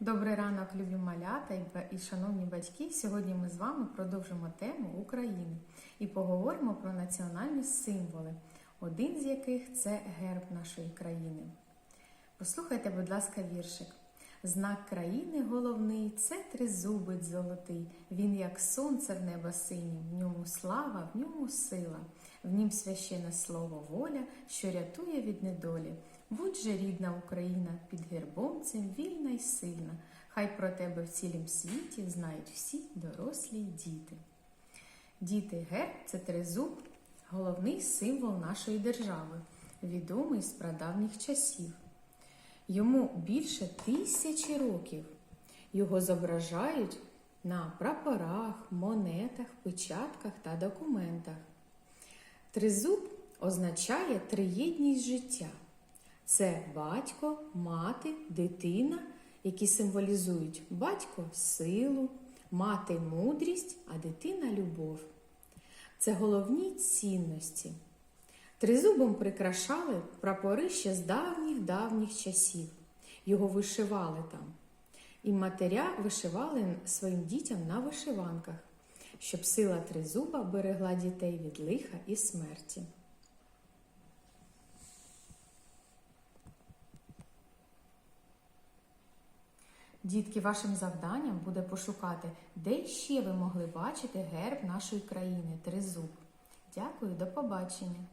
Добрий ранок, любі малята і шановні батьки. Сьогодні ми з вами продовжимо тему України і поговоримо про національні символи, один з яких це герб нашої країни. Послухайте, будь ласка, віршик. Знак країни головний це тризубець золотий. Він як сонце в небо синім, в ньому слава, в ньому сила, в нім священне слово воля, що рятує від недолі. Будь же рідна Україна, під гербом цим вільна й сильна. Хай про тебе в цілім світі знають всі дорослі й діти. Діти, герб це тризуб, головний символ нашої держави, відомий з прадавніх часів. Йому більше тисячі років. Його зображають на прапорах, монетах, печатках та документах. Тризуб означає триєдність життя. Це батько, мати, дитина, які символізують батько силу, мати мудрість, а дитина любов. Це головні цінності. Тризубом прикрашали прапори ще з давніх-давніх часів. Його вишивали там. І матеря вишивали своїм дітям на вишиванках, щоб сила тризуба берегла дітей від лиха і смерті. Дітки, вашим завданням буде пошукати, де ще ви могли бачити герб нашої країни тризуб. Дякую, до побачення!